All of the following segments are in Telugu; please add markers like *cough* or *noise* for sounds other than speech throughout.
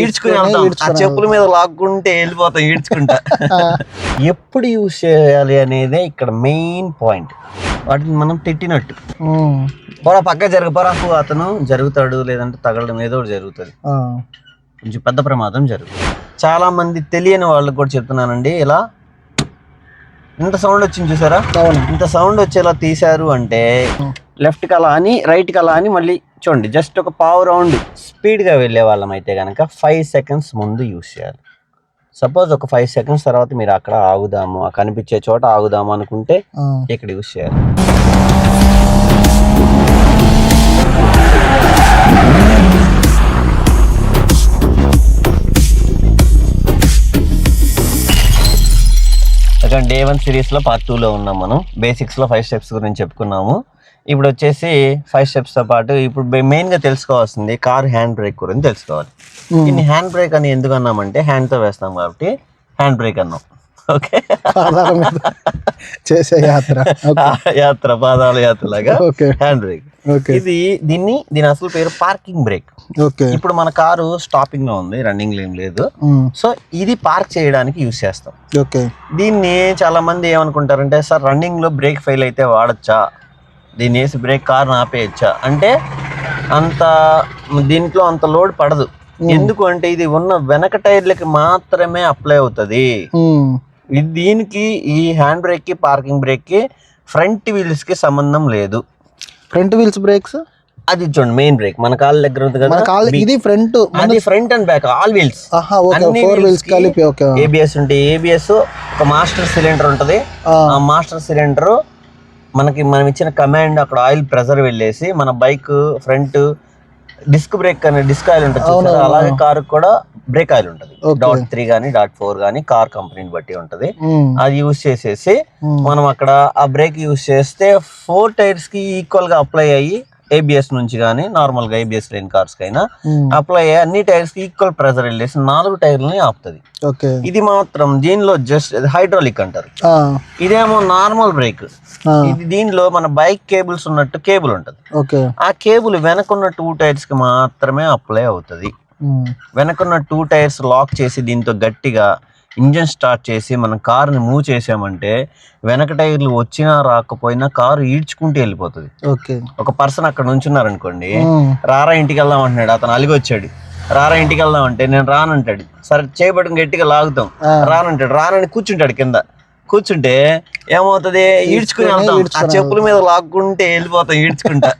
ఈడ్చుకుని ఆ చెప్పుల మీద లాక్కుంటే వెళ్ళిపోతాం ఈడ్చుకుంటా. ఎప్పుడు యూజ్ చేయాలి అనేది ఇక్కడ మెయిన్ పాయింట్ వాటిని మనం తిట్టినట్టు. పోరా పక్క జరగ పోరా అతను జరుగుతాడు లేదంటే తగలడం ఏదో ఒకటి జరుగుతుంది. కొంచెం పెద్ద ప్రమాదం జరుగుతుంది చాలా మంది తెలియని వాళ్ళకి కూడా చెప్తున్నానండి ఇలా. ఇంత సౌండ్ వచ్చింది చూసారా? ఇంత సౌండ్ వచ్చేలా తీశారు అంటే లెఫ్ట్ కలా అని రైట్ కలా అని మళ్ళీ చూడండి జస్ట్ ఒక పావు రౌండ్ స్పీడ్గా వెళ్ళే వాళ్ళం అయితే కనుక ఫైవ్ సెకండ్స్ ముందు యూస్ చేయాలి. సపోజ్ ఒక ఫైవ్ సెకండ్స్ తర్వాత మీరు అక్కడ ఆగుదాము ఆ కనిపించే చోట ఆగుదాము అనుకుంటే. ఇక్కడ యూస్ చేయాలి. డే వన్ సిరీస్లో పార్ట్ టూలో ఉన్నాం మనం. బేసిక్స్లో ఫైవ్ స్టెప్స్ గురించి చెప్పుకున్నాము. ఇప్పుడు వచ్చేసి ఫైవ్ స్టెప్స్తో పాటు ఇప్పుడు మెయిన్గా తెలుసుకోవాల్సింది కార్ హ్యాండ్ బ్రేక్ గురించి తెలుసుకోవాలి. దీన్ని హ్యాండ్ బ్రేక్ అని ఎందుకు అన్నామంటే హ్యాండ్తో వేస్తాం కాబట్టి హ్యాండ్ బ్రేక్ అన్నాం. ఓకే? చేసే యాత్ర. *laughs* యాత్ర పాదాల యాత్ర లాగా హ్యాండ్ బ్రేక్ ఇది దీన్ని దీని అసలు పేరు పార్కింగ్ బ్రేక్ ఓకే. ఇప్పుడు మన కారు స్టాపింగ్లో ఉంది రన్నింగ్ ఏం లేదు. సో ఇది పార్క్ చేయడానికి యూస్ చేస్తాం. ఓకే. దీన్ని చాలా మంది ఏమనుకుంటారంటే సార్ రన్నింగ్లో బ్రేక్ ఫెయిల్ అయితే వాడచ్చా? దీన్ని వేసి బ్రేక్ కార్ ఆపేయచ్చా? అంటే అంత దీంట్లో అంత లోడ్ పడదు. ఎందుకు అంటే ఇది ఉన్న వెనక టైర్లకి మాత్రమే అప్లై అవుతుంది. దీనికి ఈ హ్యాండ్ బ్రేక్కి పార్కింగ్ బ్రేక్కి ఫ్రంట్ వీల్స్కి సంబంధం లేదు. Front wheels brakes? అది చూడండి మెయిన్ బ్రేక్. మన కాళ్ళ దగ్గర ఉంది కదా? ఇది ఫ్రంట్ అది front and back all wheels. Four wheels కలిపి ఓకే. ఏబిఎస్ ఉంటే ఏబిఎస్ ఒక మాస్టర్ సిలిండర్ ఉంటది. ఆ మాస్టర్ సిలిండర్ మనకి మనం ఇచ్చిన కమాండ్ అక్కడ ఆయిల్ ప్రెజర్ వెళ్ళేసి మన బైక్ ఫ్రంట్ డిస్క్ బ్రేక్ అనే డిస్క్ ఆయిల్ ఉంటుంది చూసారా? అలాగే కార్ కూడా బ్రేక్ ఆయిల్ ఉంటుంది. డాట్ త్రీ కానీ డాట్ ఫోర్ కానీ కార్ కంపెనీని బట్టి ఉంటది. అది యూస్ చేసేసి. మనం అక్కడ ఆ బ్రేక్ యూస్ చేస్తే ఫోర్ టైర్స్కి ఈక్వల్గా అప్లై అయ్యి ఏబిఎస్ నుంచి కానీ నార్మల్గా ఏబిఎస్ లేని కార్స్ కైనా. అప్లై అయ్యి అన్ని టైర్స్కి ఈక్వల్ ప్రెజర్ వెళ్ళేసి నాలుగు టైర్లని ఆపుతుంది ఓకే ఇది మాత్రం దీనిలో జస్ట్ హైడ్రాలిక్ అంటారు. ఇదేమో నార్మల్ బ్రేక్. ఇది దీనిలో మన బైక్ కేబుల్స్ ఉన్నట్టు కేబుల్ ఉంటుంది ఓకే ఆ కేబుల్ వెనకున్న టూ టైర్స్కి మాత్రమే అప్లై అవుతుంది ఉమ్. వెనకున్న టూ టైర్స్ లాక్ చేసి దీంతో గట్టిగా ఇంజన్ స్టార్ట్ చేసి మనం కార్ని మూవ్ చేసామంటే వెనక టైర్లు వచ్చినా రాకపోయినా కారు ఈడ్చుకుంటూ వెళ్ళిపోతుంది. ఓకే. ఒక పర్సన్ అక్కడ నుంచున్నారు అనుకోండి ఉమ్. రారా ఇంటికి వెళ్దాం అంటున్నాడు అతను అలిగి వచ్చాడు రారా ఇంటికి వెళ్దాం అంటే నేను రానంటాడు. సరే చేయబడి గట్టిగా లాగుతాం. రానంటాడు. రానని కూర్చుంటాడు కింద. కూర్చుంటే ఏమవుతుంది? ఈడ్చుకుని వెళ్తాం. ఆ చెప్పుల మీద లాక్కుంటే వెళ్ళిపోతాం ఈడ్చుకుంటా.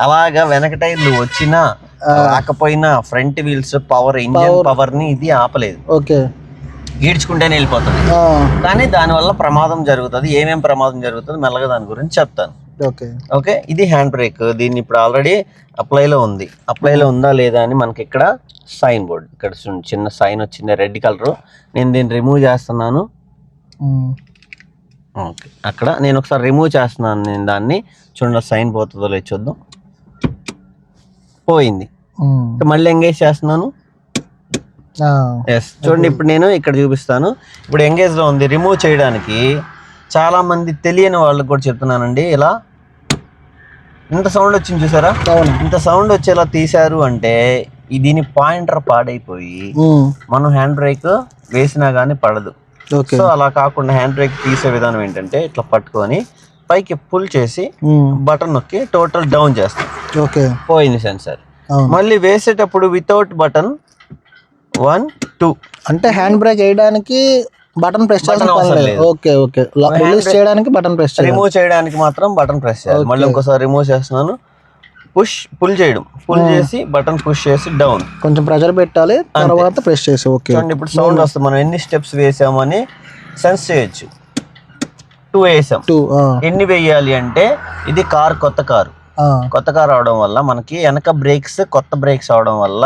అలాగా వెనక టైర్లు వచ్చినా రాకపోయినా front wheels power engine power. ని ఇది ఆపలేదు. ఓకే. ఈడ్చుకుంటేనే వెళ్ళిపోతుంది. కానీ దానివల్ల ప్రమాదం జరుగుతుంది. ఏమేం ప్రమాదం జరుగుతుంది మెల్లగా దాని గురించి చెప్తాను. ఓకే. ఓకే? ఇది హ్యాండ్ బ్రేక్. దీన్ని ఇప్పుడు ఆల్రెడీ అప్లైలో ఉంది. అప్లైలో ఉందా లేదా అని మనకి ఇక్కడ సైన్ బోర్డ్. ఇక్కడ చిన్న సైన్ వచ్చింది రెడ్ కలర్. నేను దీన్ని రిమూవ్ చేస్తున్నాను. ఓకే. అక్కడ నేను ఒకసారి రిమూవ్ చేస్తున్నాను. నేను దాన్ని చూడండి సైన్ పోతుందో లేదు చూద్దాం. పోయింది. మళ్ళీ ఎంగేజ్ చేస్తున్నాను. ఎస్ చూడండి ఇప్పుడు నేను ఇక్కడ చూపిస్తాను. ఇప్పుడు ఎంగేజ్లో ఉంది. రిమూవ్ చేయడానికి చాలా మంది తెలియని వాళ్ళకి కూడా చెప్తున్నానండి. ఇలా ఇంత సౌండ్ వచ్చింది చూసారా? ఇంత సౌండ్ వచ్చేలా తీశారు అంటే దీని పాయింటర్ పాడైపోయి. మనం హ్యాండ్ బ్రేక్ వేసినా కానీ పడదు. సో అలా కాకుండా హ్యాండ్ బ్రేక్ తీసే విధానం ఏంటంటే ఇట్లా పట్టుకొని పైకి పుల్ చేసి. బటన్ నొక్కి టోటల్ డౌన్ చేస్తాం. ఓకే. పోయింది సెన్సార్ మళ్ళీ వేసేటప్పుడు వితౌట్ బటన్ వన్ టూ. అంటే హ్యాండ్ బ్రేక్ వేయడానికి button press. Okay okay. Release చేయడానికి బటన్ ప్రెస్ రిమూవ్ చేయడానికి మాత్రం బటన్ ప్రెస్ చేయాలి. మళ్ళీ ఇంకోసారి రిమూవ్ చేస్తున్నాను. పుష్ పుల్ చేయడం. పుల్ చేసి బటన్ పుష్ చేసి డౌన్. కొంచెం ప్రెషర్ పెట్టాలి తర్వాత ప్రెస్ చేసి ఓకే. చూడండి ఇప్పుడు సౌండ్ వస్తుంది. మనం ఎన్ని స్టెప్స్ వేసామని సెన్స్ చేయొచ్చు. టూ వేసాం. టూ ఎన్ని వేయాలి అంటే ఇది కార్ కొత్త కారు. కొత్త కార్ అవడం వల్ల మనకి వెనక బ్రేక్స్ కొత్త బ్రేక్స్ అవడం వల్ల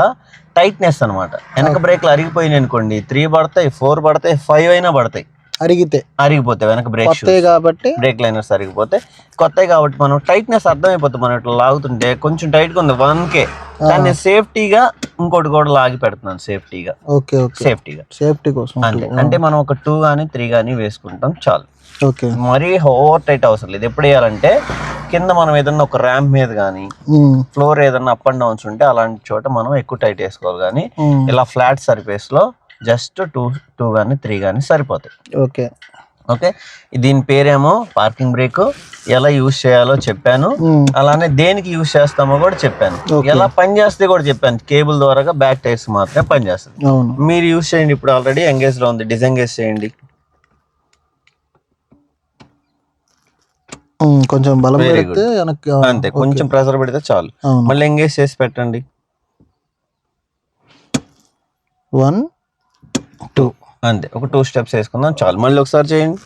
టైట్నెస్ అన్నమాట. వెనక బ్రేక్లు అరిగిపోయినాయి అనుకోండి త్రీ పడతాయి ఫోర్ పడతాయి ఫైవ్ అయినా పడతాయి. అరిగితే. అరిగిపోతాయి వెనక బ్రేక్ కొత్తవి కాబట్టి. బ్రేక్ లైనర్స్ అరిగిపోతే కొత్తవి కాబట్టి మనం టైట్నెస్ అర్థమైపోతుంది మనం ఇట్లా లాగుతుంటే కొంచెం టైట్గా ఉంది వన్ కే దాన్ని సేఫ్టీగా ఇంకోటి కూడా లాగి పెడుతున్నాను సేఫ్టీగా ఓకే సేఫ్టీగా సేఫ్టీ కోసం అంతే. అంటే మనం ఒక టూ కానీ త్రీ కానీ వేసుకుంటాం చాలు. మరీ ఓవర్ టైట్ అవసరం లేదు. ఎప్పుడు వేయాలంటే కింద మనం ఏదన్నా ఒక ర్యాంప్ మీద కానీ ఫ్లోర్ ఏదన్నా అప్ అండ్ డౌన్స్ ఉంటే అలాంటి చోట మనం ఎక్కువ టైట్ వేసుకోవాలి కానీ ఇలా ఫ్లాట్ సర్ఫేస్లో జస్ట్ టూ టూ కానీ త్రీ కానీ సరిపోతాయి. ఓకే. ఓకే? దీని పేరేమో పార్కింగ్ బ్రేక్. ఎలా యూజ్ చేయాలో చెప్పాను. అలానే దేనికి యూజ్ చేస్తామో కూడా చెప్పాను. ఎలా పని చేస్తే కూడా చెప్పాను. కేబుల్ ద్వారాగా బ్యాక్ టైర్స్ మాత్రమే పనిచేస్తుంది మీరు యూజ్ చేయండి ఇప్పుడు ఆల్రెడీ ఎంగేజ్లో ఉంది. డిజెంగేజ్ చేయండి. కొంచెం బలం పెడితే అంతే కొంచెం ప్రెషర్ పెడితే చాలు. మళ్ళీ ఎంగేజ్ చేసి పెట్టండి? వన్ టూ అంతే ఒక టూ స్టెప్స్ వేసుకుందాం చాలు. మళ్ళీ ఒకసారి చేయండి.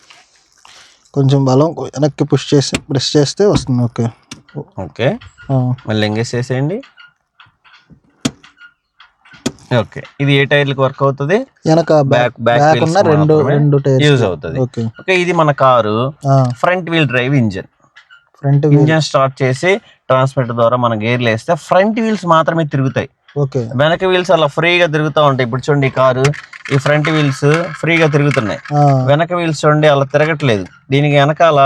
కొంచెం బలం వెనక్కి పుష్ చేసి ప్రెస్ చేస్తే వస్తుంది ఓకే. ఓకే. మళ్ళీ ఎంగేజ్ చేసేయండి? ఓకే. ఇది ఏ టైర్లకు వర్క్ అవుతుంది? వెనక బ్యాక్ బ్యాక్ ఉన్న రెండు రెండు టైర్స్ యూజ్ అవుతుంది ఓకే ఇది మన car. Front wheel drive engine front engine start చేసి ట్రాన్స్మిటర్ ద్వారా మన గేర్లు వేస్తే ఫ్రంట్ వీల్స్ మాత్రమే తిరుగుతాయి. ఓకే వెనక వీల్స్ అలా ఫ్రీగా తిరుగుతూ ఉంటాయి. ఇప్పుడు చూడండి ఈ కారు ఈ ఫ్రంట్ వీల్స్ ఫ్రీగా తిరుగుతున్నాయి. వెనక వీల్స్ చూడండి అలా తిరగట్లేదు. దీనికి వెనకాల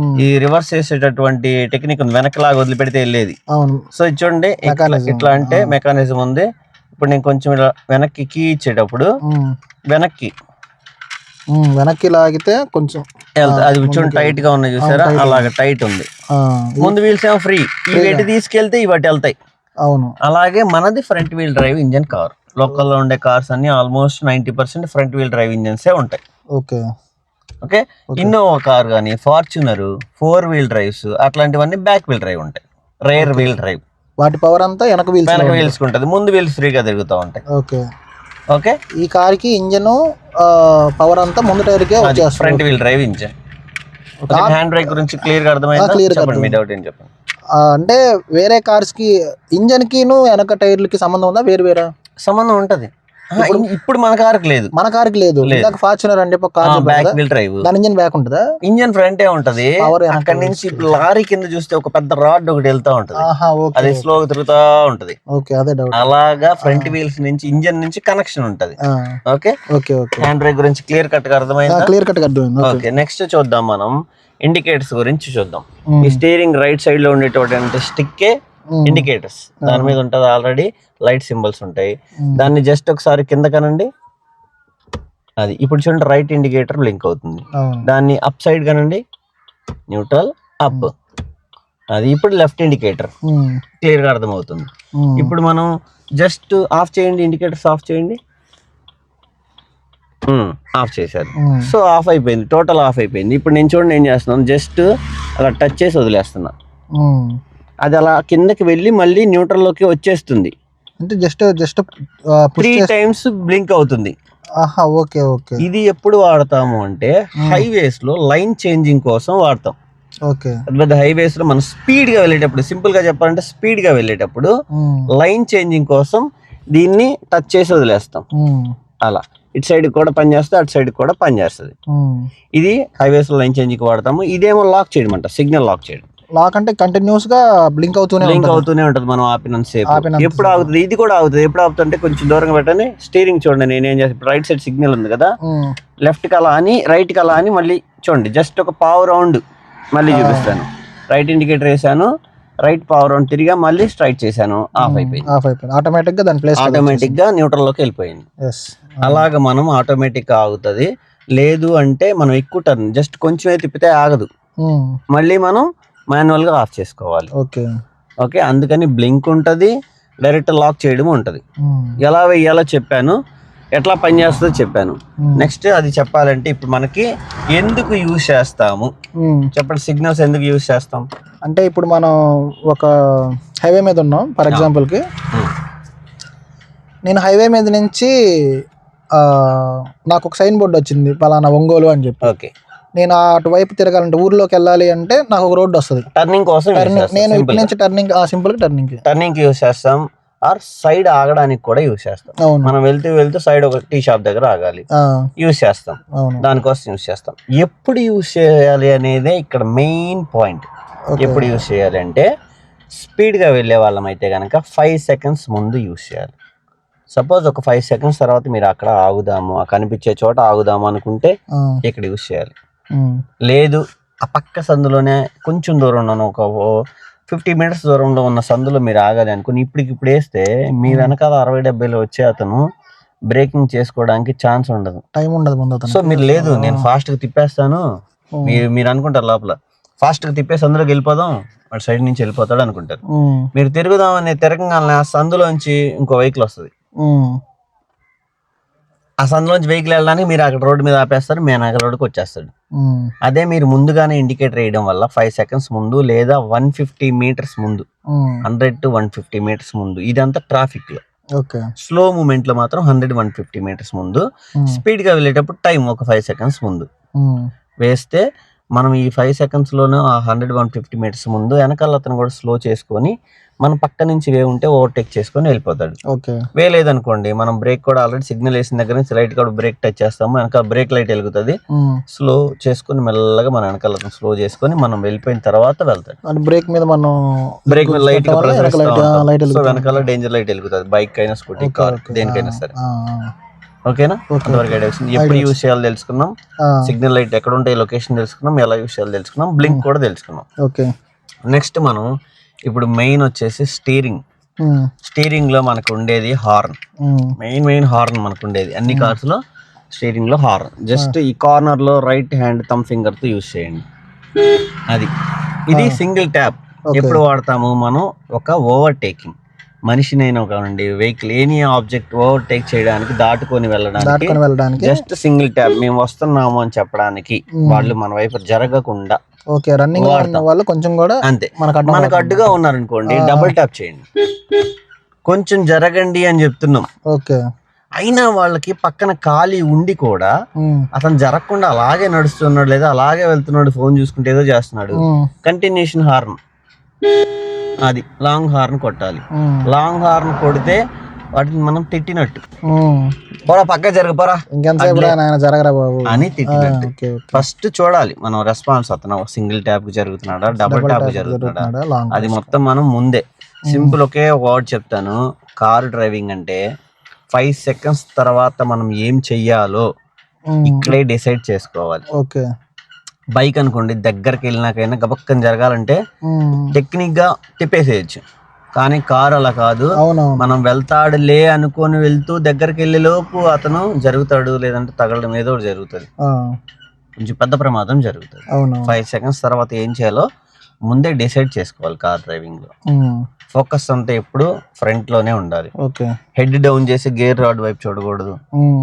ఉమ్, ఈ రివర్స్ చేసేటటువంటి టెక్నిక్ ఉంది. వెనకలాగా వదిలిపెడితే వెళ్ళేది. సో ఇది చూడండి. ఇట్లా అంటే మెకానిజం ఉంది. ఇప్పుడు నేను కొంచెం ఇలా వెనక్కి కీ ఇచ్చేటప్పుడు వెనక్కి. వెనక్కి లాగితే కొంచెం అది చూడండి టైట్గా ఉన్నాయి చూసారా? అలాగ టైట్ ఉంది. ముందు వీల్స్ ఏమో ఫ్రీ ఇవి ఎటు తీసుకెళ్తే ఇవి అటు వెళ్తాయి. అవును. అలాగే మనది front wheel drive engine car లోకల్లో ఉండే కార్స్ అన్ని almost ninety percent front wheel drive ఇంజన్సే ఉంటాయి. ఓకే. ఓకే? ఇన్నోవా కార్ కానీ ఫార్చునర్ ఫోర్ వీల్ డ్రైవ్స్ అట్లాంటివన్నీ బ్యాక్ వీల్ డ్రైవ్ ఉంటాయి. రేర్ వీల్ డ్రైవ్ వాటి పవర్ అంతా వెనక వీల్స్ వెనక వీల్స్ ఉంటుంది. ముందు వీల్స్ ఫ్రీగా తిరుగుతూ ఉంటాయి. ఓకే. ఓకే? ఈ కార్కి ఇంజన్ పవర్ అంతా ముందు టైర్ కే వచ్చేస్తుంది. Front wheel drive engine hand brake గురించి క్లియర్గా అర్థమైందా? గా చెప్పండి మీ డౌట్ ఏం చెప్పండి? అంటే వేరే కార్స్కి ఇంజన్ కిను వెనక టైర్లకి సంబంధం ఉందా? వేరు వేరే? సంబంధం ఉంటది. ఇప్పుడు మన కార్కి లేదు. మన కార్కి లేదు. ఇందాక ఫార్చునర్ అంటే ఒక కార్ బ్యాక్ వీల్ డ్రైవ్ దాని ఇంజన్ బ్యాక్ ఉంటుందా? ఇంజన్ ఫ్రంటే ఉంటది. అక్కడ నుంచి ఇప్పుడు లారీ కింద చూస్తే ఒక పెద్ద రాడ్ ఒకటి వెళ్తా ఉంటది. అది స్లోగా తిరుగుతా ఉంటది. ఓకే అదే డౌట్ అలాగా ఫ్రంట్ వీల్స్ నుంచి ఇంజన్ నుంచి కనెక్షన్ ఉంటది. Okay? Okay okay. Hand brake గురించి క్లియర్ కట్గా అర్థమైందా? క్లియర్ కట్ అర్థమైంది. ఓకే. నెక్స్ట్ చూద్దాం మనం. ఇండికేటర్స్ గురించి చూద్దాం. ఈ స్టీరింగ్ రైట్ సైడ్లో ఉండేటువంటి స్టిక్కే ఇండికేటర్స్ దాని మీద ఉంటది ఆల్రెడీ లైట్ సింబల్స్ ఉంటాయి. దాన్ని జస్ట్ ఒకసారి కింద కనండి. అది ఇప్పుడు చూడండి రైట్ ఇండికేటర్ బ్లింక్ అవుతుంది. దాన్ని అప్ సైడ్ కనండి. న్యూట్రల్ అప్ అది ఇప్పుడు లెఫ్ట్ ఇండికేటర్ క్లియర్గా అర్థమవుతుంది. ఇప్పుడు మనం జస్ట్ ఆఫ్ చేయండి ఇండికేటర్స్ ఆఫ్ చేయండి. ఆఫ్ చేశారు. సో ఆఫ్ అయిపోయింది. టోటల్ ఆఫ్ అయిపోయింది. ఇప్పుడు నేను చూడండి ఏం చేస్తున్నాను? జస్ట్ అలా టచ్ చేసి వదిలేస్తున్నా. ఉమ్. అది అలా కిందకి వెళ్ళి మళ్ళీ న్యూట్రల్లోకి వచ్చేస్తుంది. అంటే just just three times blink అవుతుంది. ఆహా ఓకే ఓకే. ఇది ఎప్పుడు వాడతాము అంటే హైవేస్లో లైన్ చేంజింగ్ కోసం వాడతాం. ఓకే. పెద్ద హైవేస్లో మనం స్పీడ్గా వెళ్ళేటప్పుడు సింపుల్గా చెప్పాలంటే స్పీడ్గా వెళ్ళేటప్పుడు లైన్ చేంజింగ్ కోసం దీన్ని టచ్ చేసి వదిలేస్తాం. అలా. ఇటు సైడ్ కూడా పనిచేస్తుంది అటు సైడ్ కూడా పనిచేస్తుంది. ఇది హైవేస్లో లైన్ చేంజింగ్ వాడతాము. ఇదేమో లాక్ చేయడం అంట సిగ్నల్ లాక్ చేయడం. లాక్ అంటే కంటిన్యూస్గా బ్లింక్ అవుతూనే లింక్ ఉంటుంది. అవుతూనే ఉంటది మనం ఆపినంత సేపు. ఎప్పుడు ఆగుతుంది? ఇది కూడా ఆగుతుంది. ఎప్పుడు ఆగుతుంటే కొంచెం దూరంగా పెట్టండి. స్టీరింగ్ చూడండి నేను ఏం చేస్తాను రైట్ సైడ్ సిగ్నల్ ఉంది కదా. లెఫ్ట్కి అలా అని రైట్కి అలా అని మళ్ళీ చూడండి. జస్ట్ ఒక పావు రౌండ్ మళ్ళీ చూపిస్తాను. రైట్ ఇండికేటర్ వేసాను. రైట్ పావు రౌండ్ తిరిగా మళ్ళీ స్ట్రైట్ చేశాను. ఆఫ్ అయిపోయింది. ఆఫ్ అయిపోయింది. ఆటోమేటిక్గా దాని ప్లేస్ ఆటోమేటిక్గా న్యూట్రల్లోకి వెళ్ళిపోయింది. అలాగ మనం ఆటోమేటిక్గా ఆగుతుంది. లేదు అంటే మనం ఎక్కువ టర్న్ జస్ట్ కొంచెమే తిప్పితే ఆగదు. మళ్ళీ మనం మాన్యువల్గా ఆఫ్ చేసుకోవాలి. ఓకే. ఓకే? అందుకని బ్లింక్ ఉంటుంది డైరెక్ట్ లాక్ చేయడం ఉంటుంది. ఎలా వేయాలో చెప్పాను ఎట్లా పనిచేస్తుందో చెప్పాను. నెక్స్ట్ అది చెప్పాలంటే ఇప్పుడు మనకి ఎందుకు యూజ్ చేస్తాము. చెప్పండి సిగ్నల్స్ ఎందుకు యూజ్ చేస్తాం? అంటే ఇప్పుడు మనం ఒక హైవే మీద ఉన్నాం ఫర్ ఎగ్జాంపుల్కి నేను హైవే మీద నుంచి నాకు ఒక సైన్ బోర్డు వచ్చింది పలానా ఒంగోలు అని చెప్పి. ఓకే. నేను అటువైపు తిరగాలంటే ఊర్లోకి వెళ్ళాలి అంటే నాకు ఒక రోడ్డు వస్తుంది. టర్నింగ్ కోసం టర్నింగ్ నేను ఇటు నుంచి turning simple turning turning use చేస్తాం ఆర్ సైడ్ ఆగడానికి కూడా యూజ్ చేస్తాం. మనం వెళ్తూ వెళ్తూ సైడ్ ఒక టీ షాప్ దగ్గర ఆగాలి. యూజ్ చేస్తాం. దానికోసం యూజ్ చేస్తాం. ఎప్పుడు యూజ్ చేయాలి అనేదే ఇక్కడ మెయిన్ పాయింట్. ఎప్పుడు యూజ్ చేయాలి అంటే స్పీడ్గా వెళ్ళే వాళ్ళం అయితే కనుక ఫైవ్ సెకండ్స్ ముందు యూజ్ చేయాలి. సపోజ్ ఒక ఫైవ్ సెకండ్స్ తర్వాత మీరు అక్కడ ఆగుదాము ఆ కనిపించే చోట ఆగుదాము అనుకుంటే ఇక్కడ యూజ్ చేయాలి. లేదు ఆ పక్క సందులోనే కొంచెం దూరంలో ఉన్న ఒక ఫిఫ్టీ మీటర్స్ దూరంలో ఉన్న సందులో మీరు ఆగాలి అనుకుని ఇప్పటికి ఇప్పుడు వేస్తే మీ వెనకాల అరవై డెబ్బైలో వచ్చే అతను బ్రేకింగ్ చేసుకోవడానికి ఛాన్స్ ఉండదు. టైం ఉండదు ముందు సో మీరు లేదు నేను ఫాస్ట్గా తిప్పేస్తాను. మీరు మీరు అనుకుంటారు లోపల. ఫాస్ట్గా తిప్పేసి అందులోకి వెళ్ళిపోదాం వాడు సైడ్ నుంచి వెళ్ళిపోతాడు అనుకుంటారు. మీరు తిరుగుదాం అనే తిరగంగానే ఆ సందులోంచి ఇంకో వెహికల్ వస్తుంది. ఆ సందులోంచి వెహికల్ వెళ్ళడానికి మీరు అక్కడ రోడ్డు మీద ఆపేస్తారు మేము అక్కడ రోడ్డుకి వచ్చేస్తాడు. అదే మీరు ముందుగానే ఇండికేటర్ వేయడం వల్ల ఫైవ్ సెకండ్స్ ముందు లేదా వన్ ఫిఫ్టీ మీటర్స్ ముందు hundred to one fifty metres ముందు ఇదంతా ట్రాఫిక్లో. ఓకే. స్లో మూమెంట్లో మాత్రం హండ్రెడ్ వన్ ఫిఫ్టీ మీటర్స్ ముందు స్పీడ్గా వెళ్ళేటప్పుడు టైం ఒక ఫైవ్ సెకండ్స్ ముందు. వేస్తే మనం ఈ ఫైవ్ సెకండ్స్లోనే ఆ హండ్రెడ్ వన్ ఫిఫ్టీ మీటర్స్ ముందు వెనకాల అతను కూడా స్లో చేసుకొని మన పక్క నుంచి వే ఉంటే ఓవర్టేక్ చేసుకొని వెళ్ళిపోతాడు. ఓకే. వే లేదనుకోండి మనం బ్రేక్ కూడా ఆల్రెడీ సిగ్నల్ వేసిన దగ్గర నుంచి లైట్ కూడా బ్రేక్ టచ్ చేస్తాము వెనక బ్రేక్ లైట్ వెలుగుతుంది. స్లో చేసుకొని మెల్లగా మన వెనకాల అతను స్లో చేసుకొని మనం వెళ్ళిపోయిన తర్వాత వెళ్తాడు. అంటే బ్రేక్ మీద మనం బ్రేక్ మీద లైట్. వెనకాల డేంజర్ లైట్ వెలుగుతుంది. బైక్ అయినా స్కూటీ కార్. దేనికైనా సరే. ఓకేనా? అంతవరకు ఎప్పుడు యూస్ చేయాలో తెలుసుకున్నాం. సిగ్నల్ లైట్ ఎక్కడ ఉంటాయి లొకేషన్ తెలుసుకున్నాం. ఎలా యూస్ చేయాలో తెలుసుకున్నాం. బ్లింక్ కూడా తెలుసుకున్నాం. ఓకే. నెక్స్ట్ మనం ఇప్పుడు మెయిన్ వచ్చేసి స్టీరింగ్. స్టీరింగ్లో మనకు ఉండేది హార్న్ మెయిన్ మెయిన్ హార్న్ మనకు ఉండేది అన్ని కార్స్లో స్టీరింగ్లో హార్న్. జస్ట్ ఈ కార్నర్లో రైట్ హ్యాండ్ థమ్ ఫింగర్తో యూస్ చేయండి. అది. ఇది సింగిల్ ట్యాప్. ఎప్పుడు వాడతాము మనం? ఒక ఓవర్టేకింగ్. మనిషినైనా కానివ్వండి వెహికల్ ఎనీ ఆబ్జెక్ట్ ఓవర్టేక్ చేయడానికి దాటుకొని వెళ్ళడానికి దాటుకొని వెళ్ళడానికి. జస్ట్ సింగిల్ ట్యాప్ మేము వస్తున్నాము అని చెప్పడానికి వాళ్ళు మన వైపు జరగకుండా ఓకే రన్నింగ్లో ఉన్న వాళ్ళు కొంచెం కూడా అంతే. మనకు అడ్డం మనకు అడ్డుగా ఉన్నారనుకోండి డబుల్ ట్యాప్ చేయండి. కొంచెం జరగండి అని చెప్తున్నాం. ఓకే. అయినా వాళ్ళకి పక్కన ఖాళీ ఉండి కూడా ఉమ్, అతను జరగకుండా అలాగే నడుస్తున్నాడు లేదా అలాగే వెళ్తున్నాడు ఫోన్ చూసుకుంటే ఏదో చేస్తున్నాడు. ఉమ్, కంటిన్యూషన్ హార్న్ అది లాంగ్ హార్న్ కొట్టాలి. లాంగ్ హార్న్ కొడితే వాటిని మనం తిట్టినట్టు. పోరా పక్క జరగపోరా జరగరా బాబు? అని తిట్టినట్టు. ఫస్ట్ చూడాలి మనం రెస్పాన్స్ అతను సింగిల్ ట్యాప్కి జరుగుతున్నాడా డబుల్ ట్యాప్కి జరుగుతున్నాడా? అది మొత్తం మనం ముందే. సింపుల్ ఒకే ఒక వర్డ్ చెప్తాను కార్ డ్రైవింగ్ అంటే ఫైవ్ సెకండ్స్ తర్వాత మనం ఏం చెయ్యాలో ఇక్కడే డిసైడ్ చేసుకోవాలి. ఓకే. బైక్ అనుకోండి దగ్గరికి వెళ్ళినాకైనా గబక్కని జరగాలంటే టెక్నిక్గా తిప్పేసేయచ్చు. కానీ కార్ అలా కాదు. మనం వెళ్తాడులే అనుకొని వెళ్తూ దగ్గరికి వెళ్ళే లోపు అతను జరుగుతాడు లేదంటే తగలడం ఏదో ఒకటి జరుగుతుంది. కొంచెం పెద్ద ప్రమాదం జరుగుతుంది. ఫైవ్ సెకండ్స్ తర్వాత ఏం చేయాలో ముందే డిసైడ్ చేసుకోవాలి కార్ డ్రైవింగ్లో ఫోకస్ అంతా ఎప్పుడు ఫ్రంట్లోనే ఉండాలి హెడ్ డౌన్ చేసి గేర్ రాడ్ వైపు చూడకూడదు.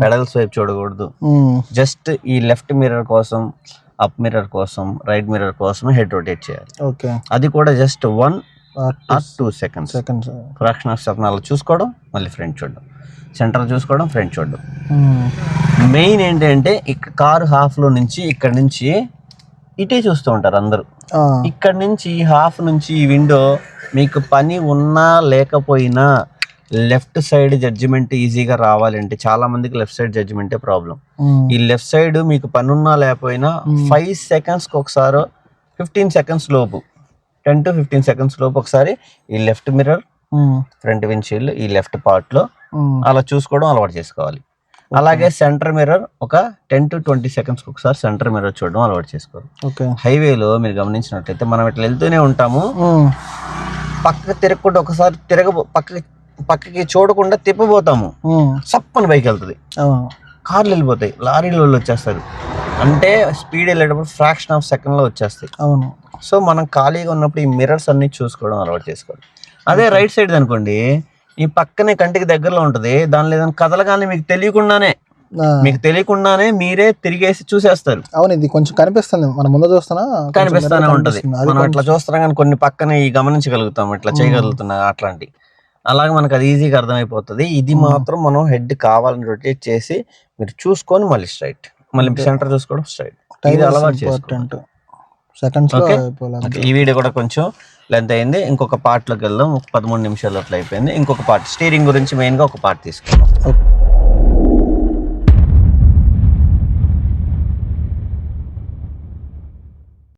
పెడల్స్ వైపు చూడకూడదు. జస్ట్ ఈ లెఫ్ట్ మిర్రర్ కోసం అప్ మిర్రర్ కోసం రైట్ మిర్రర్ కోసం హెడ్ రొటేట్ చేయాలి. ఓకే. అది కూడా just one two seconds seconds fraction of second అలా చూసుకోవడం మళ్ళీ ఫ్రంట్ చూడడం. సెంటర్ చూసుకోవడం ఫ్రంట్ చూడడం. మెయిన్ ఏంటంటే ఇక్కడ కారు హాఫ్లో నుంచి ఇక్కడ నుంచి ఇటే చూస్తూ ఉంటారు అందరూ. ఇక్కడ నుంచి హాఫ్ నుంచి ఈ విండో మీకు పని ఉన్నా లేకపోయినా లెఫ్ట్ సైడ్ జడ్జిమెంట్ ఈజీగా రావాలంటే చాలా మందికి లెఫ్ట్ సైడ్ జడ్జిమెంటే ప్రాబ్లం. ఈ లెఫ్ట్ సైడ్ మీకు పని ఉన్నా లేకపోయినా ఫైవ్ సెకండ్స్కి ఒకసారి ఫిఫ్టీన్ సెకండ్స్ లోపు టెన్ టు ఫిఫ్టీన్ సెకండ్స్ లోపు ఒకసారి ఈ లెఫ్ట్ మిర్రర్ ఫ్రంట్ విండ్షీల్డ్ ఈ లెఫ్ట్ పార్ట్లో ఉమ్, అలా చూసుకోవడం అలవాటు చేసుకోవాలి. అలాగే సెంటర్ మిర్రర్ ఒక టెన్ టు ట్వంటీ సెకండ్స్కి ఒకసారి సెంటర్ మిర్రర్ చూడడం అలవాటు చేసుకోవాలి. ఓకే. హైవేలో మీరు గమనించినట్లయితే మనం ఇట్లా వెళ్తూనే ఉంటాము. పక్కకి తిరగకుండా ఒకసారి తిరగ పక్కకి పక్కకి చూడకుండా తిప్పబోతాము ఉమ్, సప్పని బైక్ వెళ్తుంది. కార్లు వెళ్ళిపోతాయి. లారీలు వాళ్ళు వచ్చేస్తారు అంటే స్పీడ్ వెళ్ళేటప్పుడు ఫ్రాక్షన్ ఆఫ్ సెకండ్లో వచ్చేస్తాయి. అవును. సో మనం ఖాళీగా ఉన్నప్పుడు ఈ మిర్రర్స్ అన్ని చూసుకోవడం అలవాటు చేసుకోవాలి. అదే రైట్ సైడ్ అనుకోండి. ఈ పక్కనే కంటికి దగ్గరలో ఉంటుంది. దానిలో ఏదైనా కదలగానే మీకు తెలియకుండానే. మీకు తెలియకుండానే మీరే తిరిగేసి చూసేస్తారు. అవును ఇది కొంచెం కనిపిస్తుంది. మన ముందు చూస్తున్నా కనిపిస్తానే ఉంటది. మనం ఇట్లా చూస్తున్నాం కానీ కొన్ని పక్కనే గమనించగలుగుతాం. ఇట్లా చేయగలుగుతున్నా అట్లాంటి. అలాగే మనకు అది ఈజీగా అర్థమైపోతుంది. ఇది మాత్రం మనం హెడ్ కావాలని రొటేట్ చేసి మీరు చూసుకొని మళ్ళీ స్ట్రైట్. మళ్ళీ సెంటర్ చూసుకోవడం స్ట్రైట్. ఇది అలవాటు ఈ వీడియో కూడా కొంచెం లెంత్ అయింది. ఇంకొక part లోకి వెళ్దాం. ఒక పదమూడు నిమిషాలు అట్లా అయిపోయింది. ఇంకొక పార్ట్ స్టీరింగ్ గురించి మెయిన్గా ఒక పార్ట్ తీసుకుందాం.